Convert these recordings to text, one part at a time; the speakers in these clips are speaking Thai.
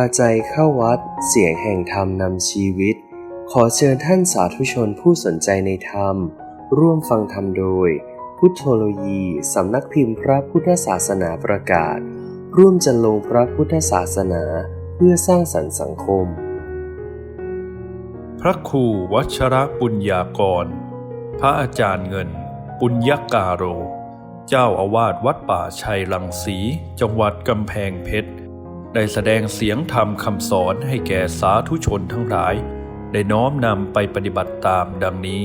าใจเข้าวัด เสียงแห่งธรรมนำชีวิต ขอเชิญท่านสาธุชนผู้สนใจในธรรม ร่วมฟังธรรมโดย พุทธโลยีสำนักพิมพ์พระพุทธศาสนาประกาศ ร่วมจันลงพระพุทธศาสนาเพื่อสร้างสรรค์สังคม พระครูวัชระปุญญากร พระอาจารย์เงิน ปุญญกาโร เจ้าอาวาสวัดป่าชัยลังสี จังหวัดกำแพงเพชร ได้แสดงเสียงธรรมคำสอนให้แก่สาธุชนทั้งหลาย ได้น้อมนำไปปฏิบัติตามดังนี้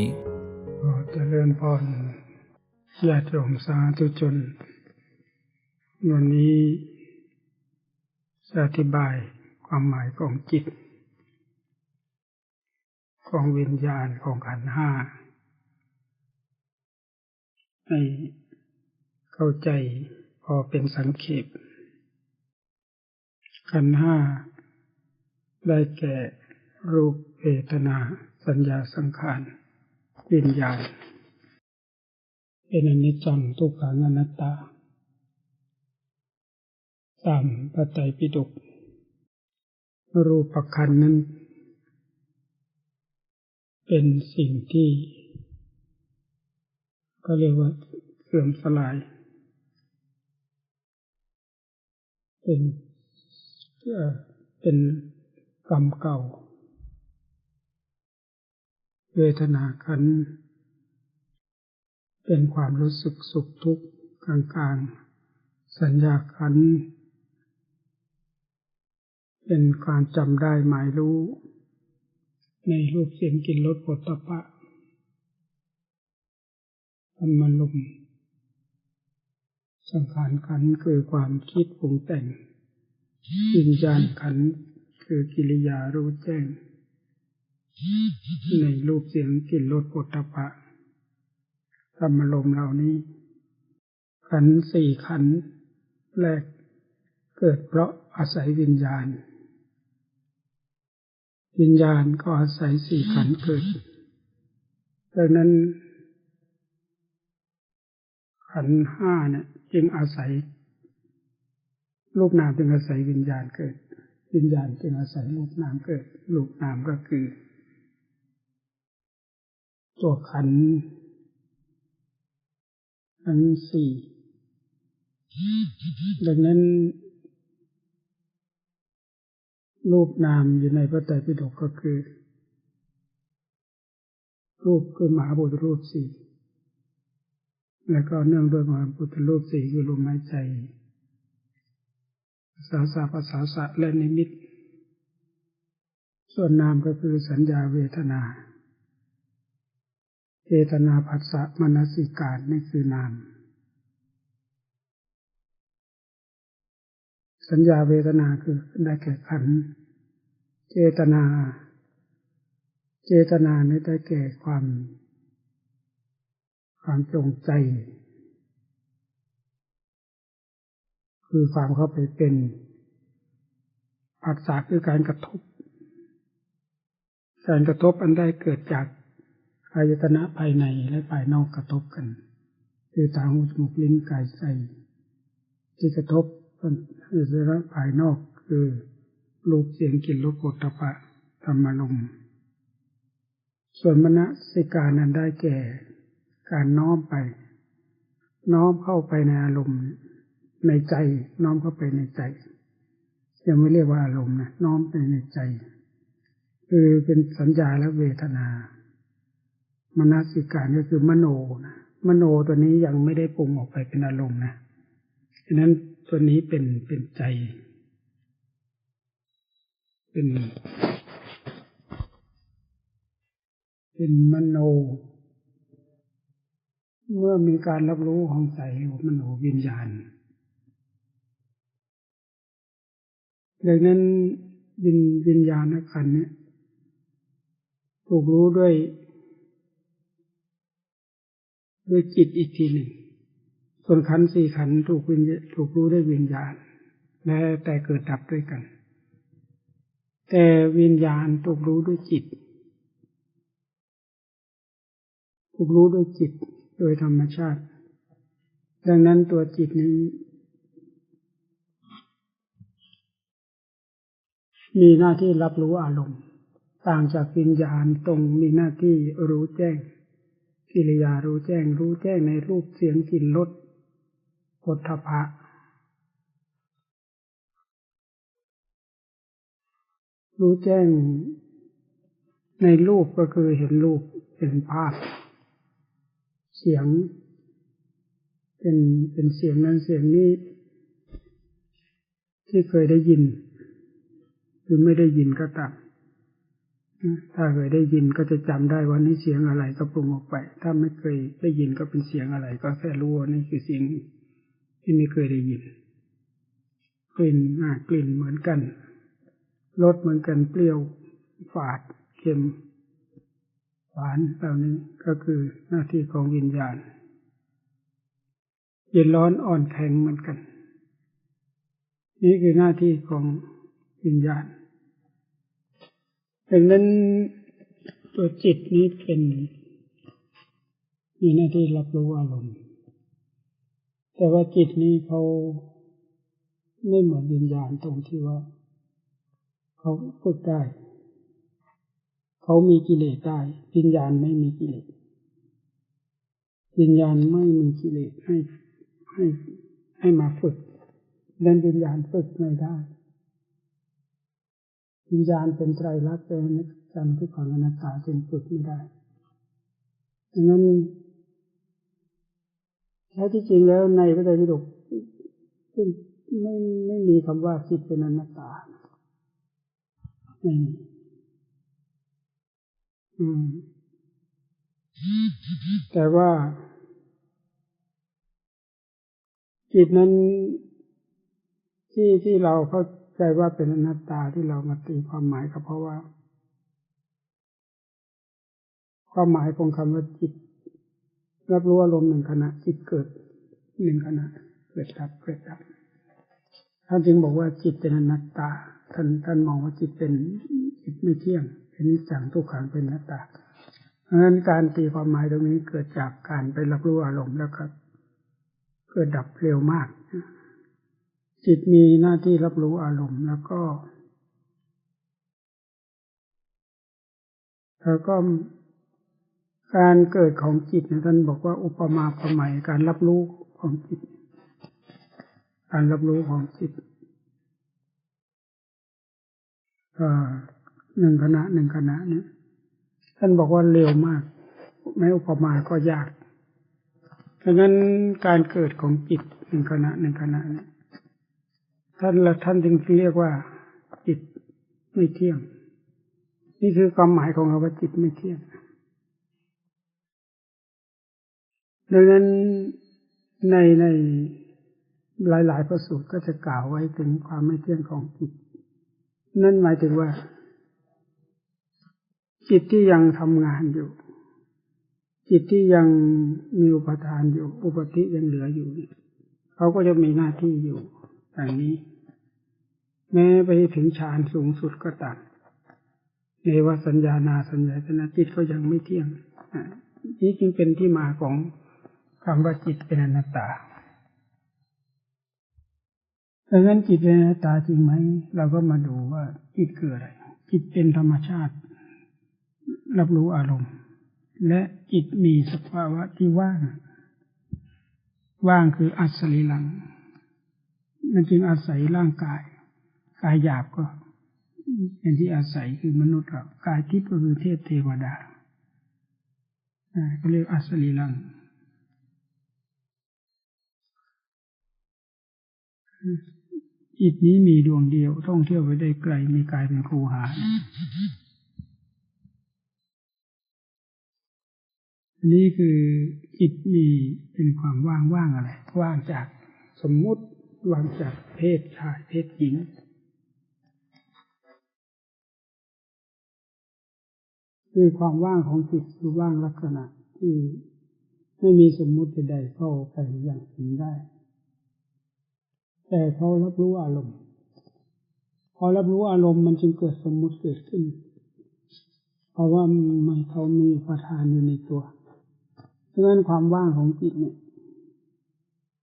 ขอเจริญพรญาติโยมสาธุชน วันนี้จะอธิบายความหมายของจิต ของวิญญาณของขันห้าให้เข้าใจพอเป็นสังเขป ขันห้าได้แก่รูปเวทนา สัญญาสังขารวิญญาณเป็นอนิจจังทุกขังอนัตตาตามพระไตรปิฎกรูปขันนั้น เป็นสิ่งที่ ก็เรียกว่าเสื่อมสลาย เป็น เอ่อเป็นกรรมเก่า เวทนาขัน เป็นความรู้สึกสุขทุกข์กลางๆ สัญญาขัน เป็นความจำได้หมายรู้ ในรูปเสียงกลิ่นรสผลตภะธรรมลมสังขารขันคือความคิดปรุงแต่ง วิญญาณขันคือกิริยารู้แจ้ง ในรูปเสียงกลิ่นรสผลตภะธรรมลมเหล่านี้ ขันสี่ขันแรกเกิดเพราะอาศัยวิญญาณ วิญญาณก็อาศัยสี่ขันเกิด ดังนั้น ขันห้าเนี่ยจึงอาศัย รูปนามจึงอาศัยวิญญาณเกิด วิญญาณจึงอาศัยรูปนามเกิด รูปนามก็คือ ตัวขันธ์ทั้งสี่ดังนั้นรูปนามอยู่ในพระไตรปิฎกก็คือ รูปคือมหาบุตรรูปสี่ แล้วก็เนื่องด้วยมหาบุตรรูปสี่คือลมหายใจ ภาษาสาภาษาสะและนิมิต ส่วนนามก็คือสัญญาเวทนาเจตนาผัสสะมนสิการนี่คือนาม สัญญาเวทนาคือได้แก่ขัน เจตนา เจตนานี่ได้แก่ความ ความจงใจ คือความเข้าไปเป็นผัสสะคือการกระทบ การกระทบอันได้เกิดจากอายตนะภายในและภายนอกกระทบกัน คือตาหูจมูกลิ้นกายใจที่กระทบกันอายตนะภายนอกคือรูปเสียงกลิ่นรสโผฏฐัพพะธรรมลมณ์ส่วนมณสิการนั้นได้แก่ การน้อมไป น้อมเข้าไปในอารมณ์ ในใจ น้อมเข้าไปในใจ ยังไม่เรียกว่าอารมณ์นะน้อมไปในใจ คือเป็นสัญญาและเวทนามนสิการก็คือมโนนะมโนตัวนี้ยังไม่ได้ปรุงออกไปเป็นอารมณ์นะฉะนั้นตัวนี้เป็นเป็นใจ เป็น เป็นมโน เมื่อมีการรับรู้ของใจมโนวิญญาณ ดังนั้นวิญวิญญาณขันเนี่ยถูกรู้ด้วย ด้วยจิตอีกทีหนึ่ง ส่วนขันธ์สี่ขันธ์ถูกวิญถูกรู้ด้วยวิญญาณ และแต่เกิดดับด้วยกัน แต่วิญญาณถูกรู้ด้วยจิต ถูกรู้ด้วยจิตโดยธรรมชาติ ดังนั้นตัวจิตนี้ มีหน้าที่รับรู้อารมณ์ ต่างจากวิญญาณตรงมีหน้าที่รู้แจ้ง กิริยารู้แจ้งรู้แจ้งในรูปเสียงกลิ่นรสผลทพะรู้แจ้งในรูปก็คือเห็นรูปเป็นภาพ เสียง เป็นเป็นเสียงนั้นเสียงนี้ ที่เคยได้ยิน รือไม่ได้ยินก็ตามถ้าเคยได้ยินก็จะจำได้ว่านี่เสียงอะไรก็ปรุงออกไป ถ้าไม่เคยได้ยินก็เป็นเสียงอะไร ก็แค่รู้ว่านี่คือเสียงที่ไม่เคยได้ยิน กลิ่นอ่ากลิ่นเหมือนกันรสเหมือนกันเปรี้ยวฝาดเค็มหวานเหล่านี้ก็คือหน้าที่ของวิญญาณ เย็นร้อนอ่อนแข็งเหมือนกัน นี่คือหน้าที่ของวิญญาณ ดังนั้นตัวจิตนี้เป็นมีหน้าที่รับรู้อารมณ์ แต่ว่าจิตนี้เขาไม่เหมือนวิญญาณตรงที่ว่า เขาฝึกได้ เขามีกิเลสได้วิญญาณไม่มีกิเลสวิญญาณไม่มีกิเลสให้ให้ให้มาฝึกดังวิญญาณฝึกไม่ได้ วิญญาณเป็นไตรลักษณ์เป็นจันทุกขังอนัตตาจึงฝึกไม่ได้ดังนั้นแท้ที่จริงแล้วในพระไตรปิฎกซึ่งไม่ไม่มีคำว่าจิตเป็นอนัตตาไม่มีอืมแต่ว่าจิตนั้นที่ที่เราเขา ใจว่าเป็นอนัตตาที่เรามาตีความหมายก็เพราะว่า ความหมายของคำว่าจิต รับรู้อารมณ์หนึ่งขณะ จิตเกิดหนึ่งขณะ เกิดดับเกิดดับท่านจึงบอกว่าจิตเป็นอนัตตา ท่านท่านมองว่าจิตเป็นจิตไม่เที่ยงเป็นนิจังทุกขังเป็นอนัตตาเพราะฉะนั้นการตีความหมายตรงนี้เกิดจากการไปรับรู้อารมณ์แล้วครับ เกิดดับเร็วมาก จิตมีหน้าที่รับรู้อารมณ์แล้วก็แล้วก็การเกิดของจิตนะท่านบอกว่าอุปมาประไมยการรับรู้ของจิต การรับรู้ของจิตหนึ่งขณะหนึ่งขณะเนี่ยท่านบอกว่าเร็วมากแม้อุปมาก็ยากดังนั้นการเกิดของจิตหนึ่งขณะหนึ่งขณะเนี่ย ท่านละท่านจึงเรียกว่า จิตไม่เที่ยง นี่คือความหมายของคำว่าจิตไม่เที่ยงดังนั้นในในหลายๆพระสูตรก็จะกล่าวไว้ถึงความไม่เที่ยงของจิต นั่นหมายถึงว่า จิตที่ยังทำงานอยู่ จิตที่ยังมีอุปทานอยู่ อุปธิยังเหลืออยู่ เขาก็จะมีหน้าที่อยู่อย่างนี้ แม้ไปถึงฌานสูงสุดก็ตามเนวสัญญานาสัญญาชนะจิตก็ยังไม่เที่ยงนี่จึงเป็นที่มาของคำว่าจิตเป็นอนัตตาดังนั้นจิตเป็นอนัตตาจริงไหม เราก็มาดูว่าจิตคืออะไร จิตเป็นธรรมชาติ รับรู้อารมณ์ และจิตมีสภาวะที่ว่าง ว่างคืออัศริลัง มันจึงอาศัยร่างกาย กายหยาบก็ เป็นที่อาศัยคือมนุษย์เรากายทิพย์ก็คือเทพเทวดาก็เรียกอัศรีลังจิตนี้มีดวงเดียวท่องเที่ยวไปได้ไกลมีกายเป็นครูหานี่คือจิตมีเป็นความว่างว่างอะไร ว่างจากสมมุติว่างจากเพศชายเพศหญิง คือความว่างของจิตคือว่างลักษณะที่ไม่มีสมมุติใดเข้าไปอย่างถึงได้ แต่เขารับรู้อารมณ์ พอรับรู้อารมณ์มันจึงเกิดสมมุติเกิดขึ้น เพราะว่ามันเขามีประธานอยู่ในตัวดังนั้นความว่างของจิตเนี่ย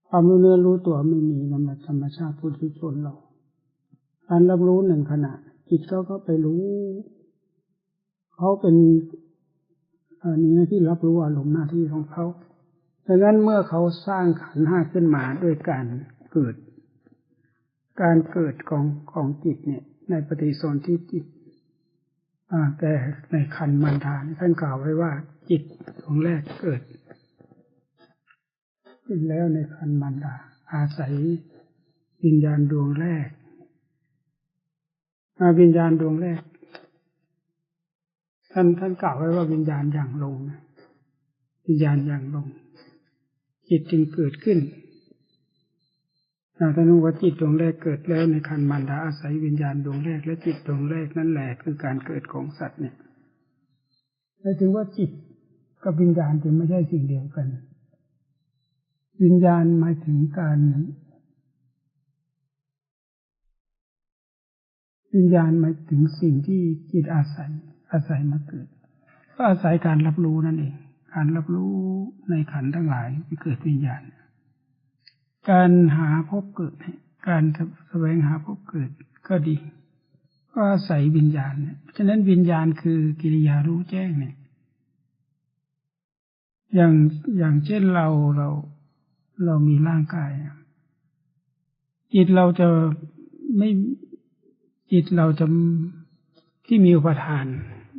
ความรู้เนื้อรู้ตัวไม่มีนำมาธรรมชาติพุทธิชนเราการรับรู้หนึ่งขณะจิตเขาก็ไปรู้ เขาเป็นอันนี้หน้าที่รับรู้อารมณ์หน้าที่ของเขาดังนั้นเมื่อเขาสร้างขันห้าขึ้นมาด้วยการเกิด การเกิดของของจิตเนี่ย ในปฏิสนธิจิตแต่ในขันมันดาท่านกล่าวไว้ว่า จิตดวงแรกเกิดขึ้นแล้วในขันมันดาอาศัยวิญญาณดวงแรกอาวิญญาณดวงแรก ท่านท่านกล่าวไว้ว่าวิญญาณอย่างลงวิญญาณอย่างลง จิตจึงเกิดขึ้นท่านรู้ว่าจิตดวงแรกเกิดแล้วในคันมันดาอาศัยวิญญาณดวงแรกและจิตดวงแรกนั่นแหละคือการเกิดของสัตว์เนี่ยหมายถึงว่าจิตกับวิญญาณจึงไม่ใช่สิ่งเดียวกัน วิญญาณหมายถึงการวิญญาณหมายถึงสิ่งที่จิตอาศัย อาศัยมาเกิด ก็อาศัยการรับรู้นั่นเอง การรับรู้ในขันทั้งหลายที่เกิดวิญญาณ การหาพบเกิด การแสวงหาพบเกิดก็ดี ก็อาศัยวิญญาณเนี่ยฉะนั้นวิญญาณคือกิริยารู้แจ้งเนี่ย อย่างอย่างเช่นเราเราเรามีร่างกายจิตเราจะไม่จิตเราจะที่มีอุปทาน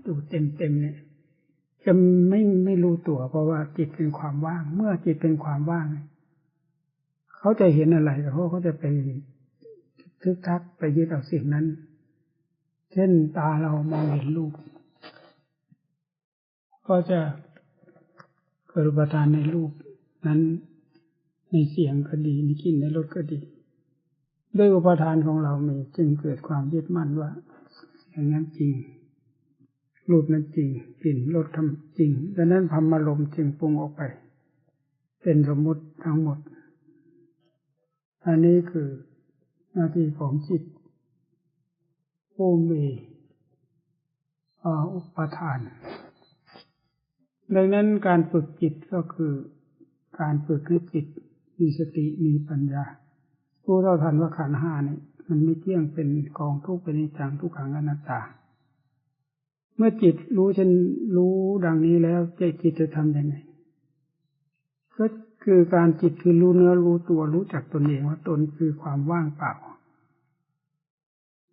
อยู่เต็มเต็มเนี่ย จะไม่ไม่รู้ตัวเพราะว่าจิตเป็นความว่าง เมื่อจิตเป็นความว่าง เขาจะเห็นอะไรเขาเขาจะไปทึกทักไปยึดเอาสิ่งนั้น เช่นตาเรามองเห็นรูป ก็จะเกิดอุปทานในรูปนั้นในเสียงก็ดีในกลิ่นในรสก็ดี ด้วยอุปทานของเรามีจึงเกิดความยึดมั่นว่าอย่างนั้นจริง รูปนั้นจริงกลิ่นรสทำจริงดังนั้นพรมอารมณ์จึงปรุงออกไป เป็นสมมุติทั้งหมด อันนี้คือหน้าที่ของจิตผู้มีอุปทาน ดังนั้นการฝึกจิตก็คือการฝึกให้จิตมีสติมีปัญญารู้เท่าทันว่าขันห้านี่มันไม่เที่ยงเป็นกองทุกข์เป็นจังทุกขังอนัตตา เมื่อจิตรู้ฉันรู้ดังนี้แล้วใจจิตจะทำยังไง ก็คือการจิตคือรู้เนื้อรู้ตัวรู้จักตนเองว่าตนคือความว่างเปล่า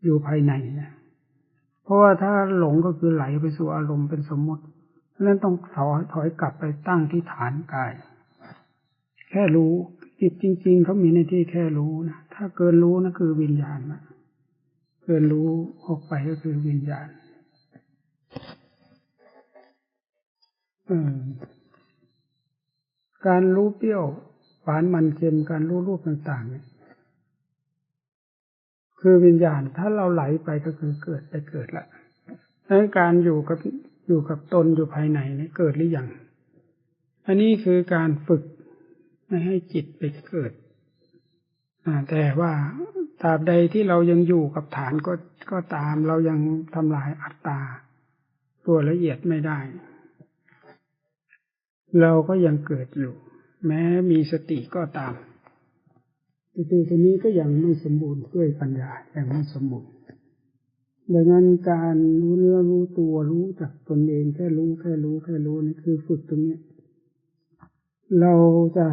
อยู่ภายในนะเพราะว่าถ้าหลงก็คือไหลไปสู่อารมณ์เป็นสมมติเพราะนั้นต้องถอยถอยกลับไปตั้งที่ฐานกาย แค่รู้จิตจริง ๆเขามีหน้าที่แค่รู้นะถ้าเกินรู้นะคือวิญญาณนะเกินรู้ออกไปก็คือวิญญาณ การรู้เปรี้ยวหวานมันเค็มการรู้รูปต่างๆเนี่ยคือวิญญาณถ้าเราไหลไปก็คือเกิดไปเกิดละดังนั้นการอยู่กับอยู่กับตนอยู่ภายในนี่เกิดหรือยัง อันนี้คือการฝึกไม่ให้จิตไปเกิดแต่ว่าตราบใดที่เรายังอยู่กับฐานก็ก็ตามเรายังทำลายอัตตา ตัวละเอียดไม่ได้ เราก็ยังเกิดอยู่ แม้มีสติก็ตามสติตัวนี้ก็ยังไม่สมบูรณ์ด้วยปัญญายังไม่สมบูรณ์ดังนั้นการรู้เนื้อรู้ตัวรู้จักตนเองแค่รู้แค่รู้แค่รู้นี่คือฝึกตรงนี้เราจะ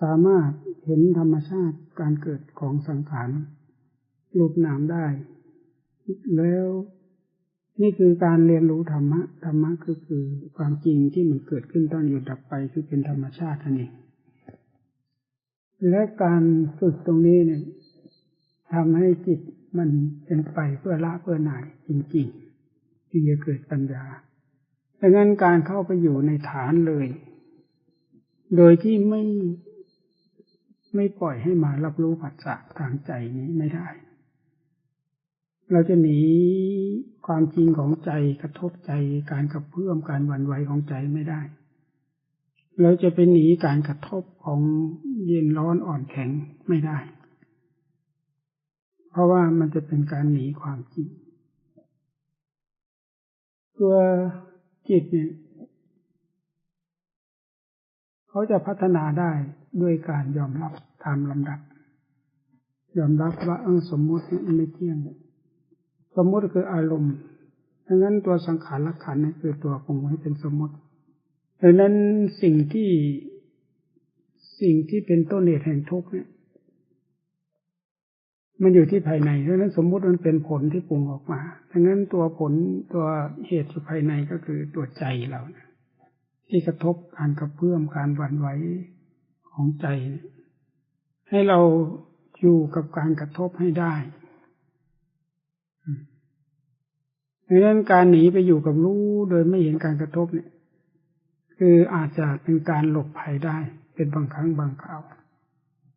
สามารถเห็นธรรมชาติการเกิดของสังขารรูปนามได้ แล้ว นี่คือการเรียนรู้ธรรมะ ธรรมะก็คือความจริงที่มันเกิดขึ้นตั้งอยู่ดับไปคือเป็นธรรมชาตินั่นเอง และการฝึกตรงนี้เนี่ยทำให้จิตมันเป็นไปเพื่อละเพื่อหน่ายจริงๆที่จะเกิดปัญญาดังนั้นการเข้าไปอยู่ในฐานเลย โดยที่ไม่ไม่ปล่อยให้มารับรู้ผัสสะทางใจนี้ไม่ได้ เราจะหนี ความจริงของใจกระทบใจการกระเพื่อมการวันไหวของใจไม่ได้ เราจะไปหนีการกระทบของเย็นร้อนอ่อนแข็งไม่ได้ เพราะว่ามันจะเป็นการหนีความจริง ตัวจิตเนี่ยเขาจะพัฒนาได้ด้วยการยอมรับตามลำดับ ยอมรับว่าเออสมมุติไม่เที่ยง สมมติคืออารมณ์ดังนั้นตัวสังขารละขันนี่คือตัวปรุงให้เป็นสมมติดังนั้นสิ่งที่สิ่งที่เป็นต้นเหตุแห่งทุกข์เนี่ยมันอยู่ที่ภายในดังนั้นสมมุติมันเป็นผลที่ปรุงออกมาดังนั้นตัวผลตัวเหตุอยู่ภายในก็คือตัวใจเรานะที่กระทบการกระเพื่อมการหวั่นไหวของใจ ให้เราอยู่กับการกระทบให้ได้ ดังนั้นการหนีไปอยู่กับรู้โดยไม่เห็นการกระทบเนี่ย คืออาจจะเป็นการหลบภัยได้ เป็นบางครั้งบางคราว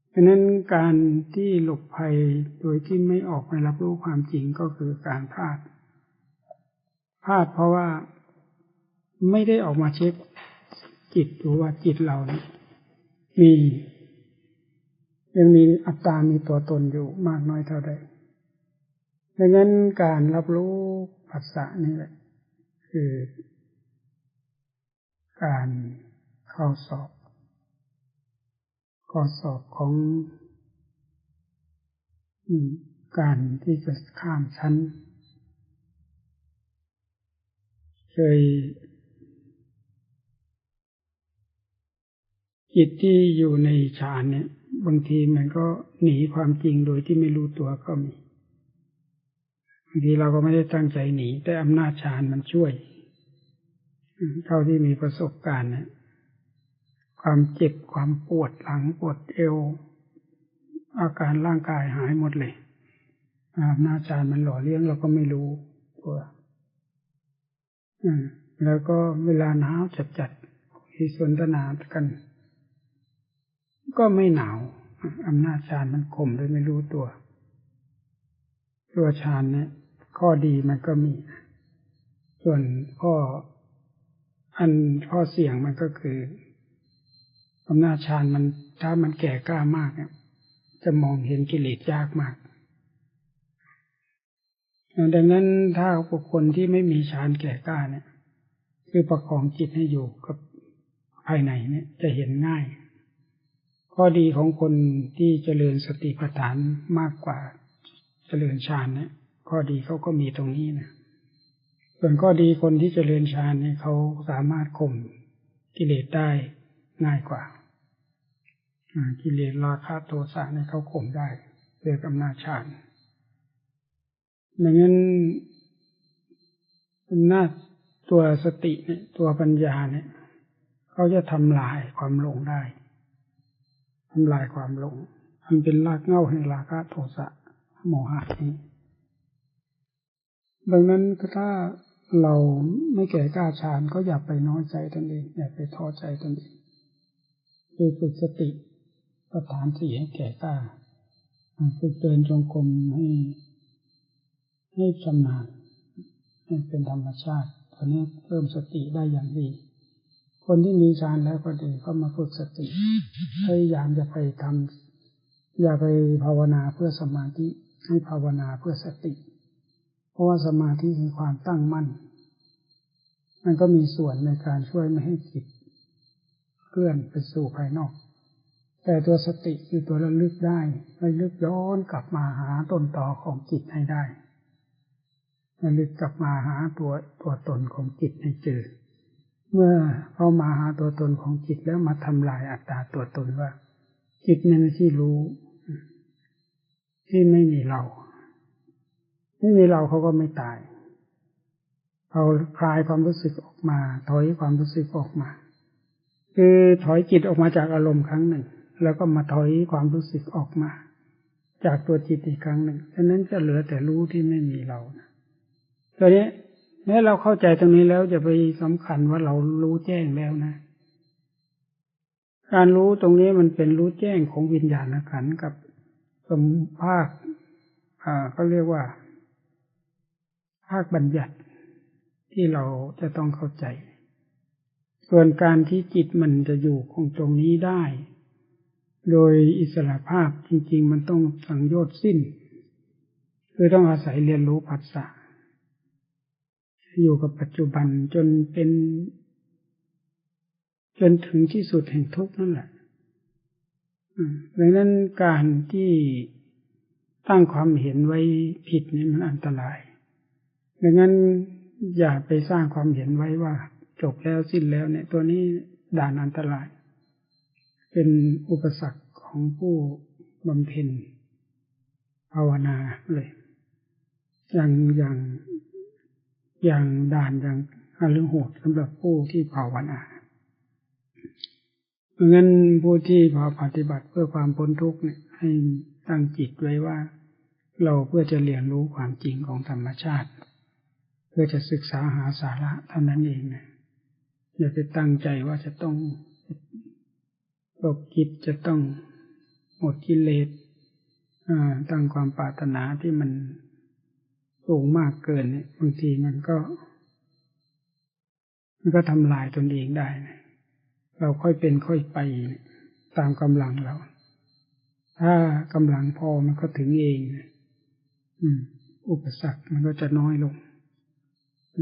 เพราะนั้นการที่หลบภัยโดยที่ไม่ออกไปรับรู้ความจริงก็คือการพลาด พลาดเพราะว่าไม่ได้ออกมาเช็คจิตดูว่าจิตเรานี่มียังมีอัตตามีตัวตนอยู่มากน้อยเท่าใดดังนั้นการรับรู้ ภาษานี่แหละ คือ การเข้าสอบ ข้อสอบของการที่จะข้ามชั้น เคยจิตที่อยู่ในฌานเนี่ย บางทีมันก็หนีความจริงโดยที่ไม่รู้ตัวก็มี บางทีเราก็ไม่ได้ตั้งใจหนี แต่อำนาจฌานมันช่วย เท่าที่มีประสบการณ์เนี่ยความเจ็บความปวดหลังปวดเอว อาการร่างกายหายหมดเลยอำนาจฌานมันหล่อเลี้ยงเราก็ไม่รู้ตัวแล้วก็เวลาหนาวจัดจัดที่สนทนากัน ก็ไม่หนาวอำนาจฌานมันข่มโดยไม่รู้ตัว ตัวฌานเนี่ย ข้อดีมันก็มี ส่วนข้ออันข้อเสี่ยงมันก็คืออำนาจฌานมันถ้ามันแก่กล้ามากเนี่ยจะมองเห็นกิเลสยากมาก ดังนั้นถ้าบุคคลที่ไม่มีฌานแก่กล้าเนี่ย คือประคองจิตให้อยู่กับภายในเนี่ยจะเห็นง่าย ข้อดีของคนที่เจริญสติปัฏฐานมากกว่าเจริญฌานเนี่ย ข้อดีเขาก็มีตรงนี้นะส่วนข้อดีคนที่เจริญฌานเนี่ยเขาสามารถข่มกิเลสได้ง่ายกว่ากิเลสราคะโทสะในเขาข่มได้โดยอำนาจฌานดังนั้นอำนาจตัวสติเนี่ยตัวปัญญาเนี่ยเขาจะทำลายความหลงได้ทำลายความหลงมันเป็นรากเหง้าแห่งราคะโทสะโมหะนี้ ดังนั้นถ้าเราไม่แก่กล้าฌานก็อย่าไปน้อยใจตนเองอย่าไปท้อใจตนเองคือฝึกสติประฐานสี่ให้แก่กล้าฝึกเดินจงกรมให้ให้ชำนาญให้เป็นธรรมชาติตอนนี้เพิ่มสติได้อย่างดี คนที่มีฌานแล้วก็ดีก็มาฝึกสติพยายามจะไปทำอย่าไปภาวนาเพื่อสมาธิให้ภาวนาเพื่อสติ ราะว่าสมาธิคือความตั้งมั่น มันก็มีส่วนในการช่วยไม่ให้จิตเคลื่อนไปสู่ภายนอก แต่ตัวสติคือตัวระลึกได้ระลึกย้อนกลับมาหาต้นตอของจิตให้ได้ระลึกกลับมาหาตัวตัวตนของจิตให้เจอ เมื่อเข้ามาหาตัวตนของจิตแล้วมาทำลายอัตตาตัวตนว่า จิตนั้นที่รู้ ที่ไม่มีเรา ไม่มีเราเขาก็ไม่ตายเขาคลายความรู้สึกออกมา ถอยความรู้สึกออกมา คือถอยจิตออกมาจากอารมณ์ครั้งหนึ่ง แล้วก็มาถอยความรู้สึกออกมา จากตัวจิตอีกครั้งหนึ่งฉะนั้นจะเหลือแต่รู้ที่ไม่มีเรานะตัวนี้แม้เราเข้าใจตรงนี้แล้วจะไปสำคัญว่าเรารู้แจ้งแล้วนะ การรู้ตรงนี้มันเป็นรู้แจ้งของวิญญาณขันกับสมภาคอ่าเขาเรียกว่า ภาคบัญญัติที่เราจะต้องเข้าใจ ส่วนการที่จิตมันจะอยู่คงตรงนี้ได้ โดยอิสระภาพจริง ๆ มันต้องสังโยชน์สิ้น คือต้องอาศัยเรียนรู้ภาษาอยู่กับปัจจุบันจนเป็น จนถึงที่สุดแห่งทุกข์นั่นแหละดังนั้นการที่ตั้งความเห็นไว้ผิดนี่มันอันตราย ดังนั้นอย่าไปสร้างความเห็นไว้ว่า จบแล้วสิ้นแล้วเนี่ย ตัวนี้ด่านอันตราย เป็นอุปสรรคของผู้บำเพ็ญภาวนาเลย อย่างอย่างอย่างด่านอย่างอารโหดสำหรับผู้ที่ภาวนาเพราะงั้นผู้ที่พอปฏิบัติเพื่อความพ้นทุกข์เนี่ยให้ตั้งจิตไว้ว่า เราเพื่อจะเรียนรู้ความจริงของธรรมชาติ พื่อจะศึกษาหาสาระเท่านั้นเองนะอย่าไปตั้งใจว่าจะต้องตกจิตจะต้องหมดกิเลสตั้งความปรารถนาที่มันสูงมากเกินเนี่ยบางทีมันก็ มันก็ทำลายตนเองได้นะเราค่อยเป็นค่อยไปตามกำลังเรา ถ้ากำลังพอมันก็ถึงเองอุปสรรคมันก็จะน้อยลง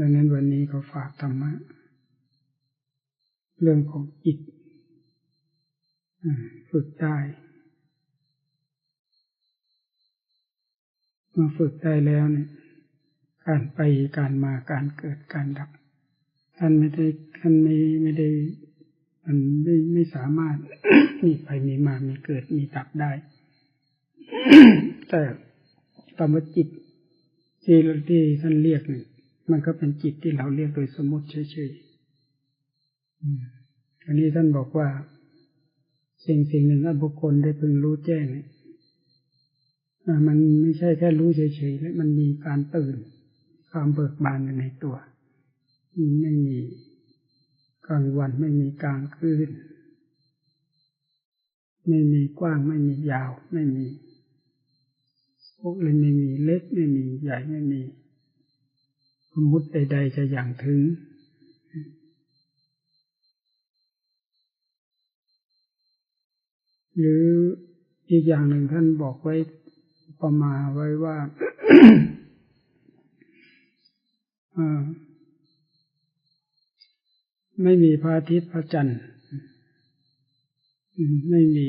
ดังนั้นวันนี้ก็ฝากธรรมะ เรื่องของจิตฝึกได้เมื่อฝึกได้แล้วเนี่ยการไปการมาการเกิดการดับ ท่านไม่ได้ท่านไม่ไม่ได้มันไม่ไม่สามารถมีไปมีมามีเกิดมีดับได้ แต่ธรรมจิตที่ที่ท่านเรียกเนี่ย มันก็เป็นจิตที่เราเรียกโดยสมมติเฉยๆอันนี้ท่านบอกว่า สิ่งสิ่งหนึ่งอันบุคคลได้พึงรู้แจ้งเนี่ยมันไม่ใช่แค่รู้เฉยๆแล้วมันมีการตื่น ความเบิกบานในตัว ไม่มีกลางวันไม่มีกลางคืน ไม่มีกว้างไม่มียาว ไม่มีพวกเลยไม่มีเล็กไม่มีใหญ่ไม่มี มมุติใด ๆ จะอย่างถึง หรืออีกอย่างหนึ่งท่านบอกไว้ประมาไว้ว่าไม่มีพระอาทิตย์พระจันทร์ไม่มี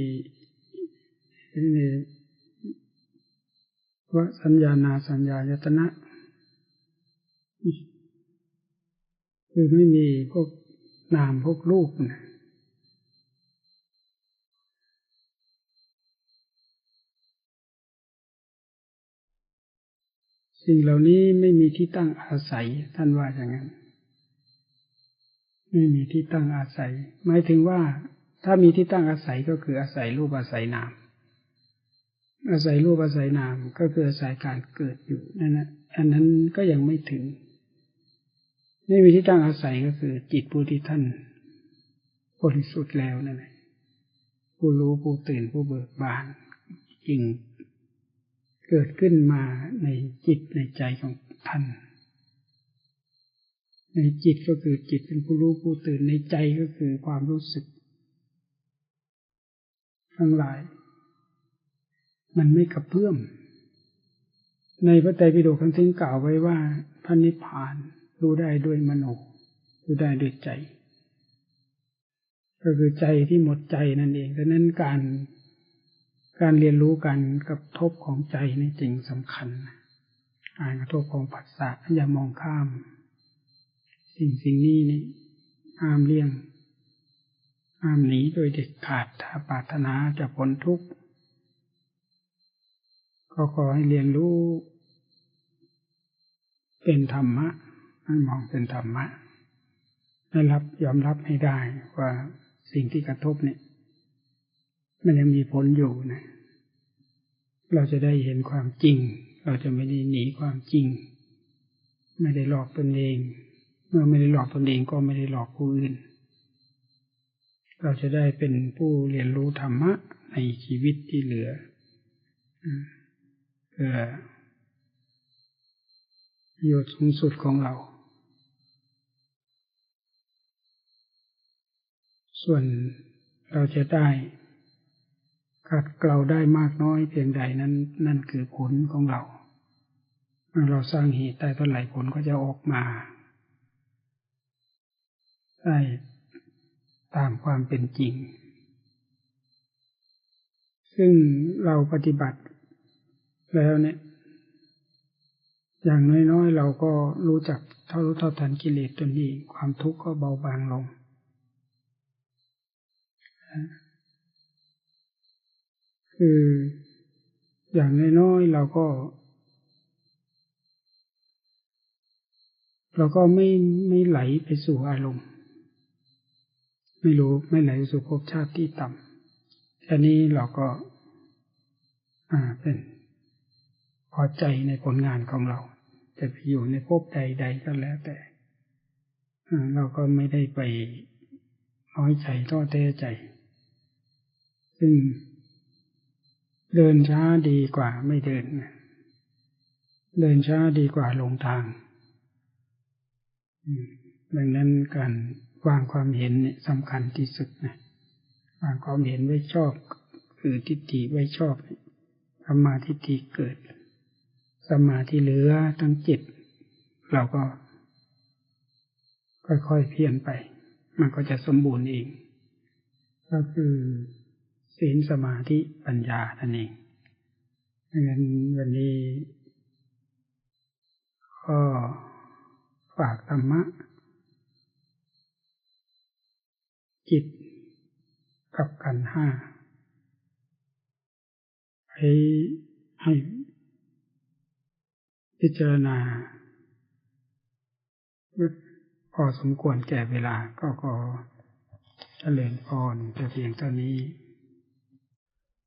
นี่ว่าสัญญานาสัญญายตนะ คือไม่มีพวกนามพวกรูปนะสิ่งเหล่านี้ไม่มีที่ตั้งอาศัยท่านว่าอย่างนั้น ไม่มีที่ตั้งอาศัย หมายถึงว่าถ้ามีที่ตั้งอาศัยก็คืออาศัยรูปอาศัยนาม อาศัยรูปอาศัยนามก็คืออาศัยการเกิดอยู่นั่นนะอันนั้นก็ยังไม่ถึง ไม่มีที่ตั้งอาศัยก็คือ จิตผู้ที่ท่านบริสุทธิ์แล้วนั่นแหละผู้รู้ผู้ตื่นผู้เบิกบานจริงเกิดขึ้นมาในจิตในใจของท่าน ในจิตก็คือจิตเป็นผู้รู้ผู้ตื่นในใจก็คือความรู้สึก ทั้งหลาย มันไม่กระเพื่อม ในพระไตรปิฎกท่านถึงกล่าวไว้ว่าพระนิพพาน รู้ได้ด้วยมโนรู้ได้ด้วยใจ ก็คือใจที่หมดใจนั่นเองดังนั้นการการเรียนรู้การกระทบของใจนี่จริงสำคัญการกระทบของผัสสะอย่ามองข้าม สิ่งสิ่งนี้นี่ห้ามเลี่ยงห้ามหนีโดยเด็ดขาดถ้าปรารถนาจะพ้นทุกข์ก็ขอให้เรียนรู้เป็นธรรมะ ให้มองเป็นธรรมะให้รับยอมรับให้ได้ว่าสิ่งที่กระทบเนี่ย มันยังมีผลอยู่นะ เราจะได้เห็นความจริง เราจะไม่ได้หนีความจริง ไม่ได้หลอกตนเอง เมื่อไม่ได้หลอกตนเองก็ไม่ได้หลอกผู้อื่น เราจะได้เป็นผู้เรียนรู้ธรรมะในชีวิตที่เหลือเพื่อประโยชน์สูงสุดของเรา ส่วนเราจะได้ขัดเกลาได้มากน้อยเพียงใดนั้น นั่นคือผลของเราเมื่อเราสร้างเหตุได้เท่าไหร่ผลก็จะออกมาได้ตามความเป็นจริง ซึ่งเราปฏิบัติแล้วเนี่ย อย่างน้อยๆ เราก็รู้จักเท่ารู้เท่าทันกิเลสตนเองความทุกข์ก็เบาบางลง คือ อย่างน้อยๆเราก็ เราก็ไม่ไม่ไหลไปสู่อารมณ์ ไม่รู้ไม่ไหลสู่ภพชาติที่ต่ำแค่นี้เราก็ อ่าเป็น พอใจในผลงานของเราจะไปอยู่ในภพใดๆก็แล้วแต่เราก็ไม่ได้ไปน้อยใจท้อแท้ใจ ซึ่งเดินช้าดีกว่าไม่เดิน เดินช้าดีกว่าลงทาง ดังนั้นการวางความเห็นสำคัญที่สุดนะวางความเห็นไว้ชอบ คือทิฏฐิไว้ชอบสมมาทิฏฐิเกิด สมาธิเหลือทั้งจิต เราก็ ค่อยๆเพียรไป มันก็จะสมบูรณ์เอง ก็คือ ศีลสมาธิปัญญานั่นเองดังนั้นวันนี้ก็ฝากธรรมะ จิตกับกันห้าให้ให้พิจารณาพอสมควรแก่เวลาก็ขอเจริญพรแต่เพียงเท่านี้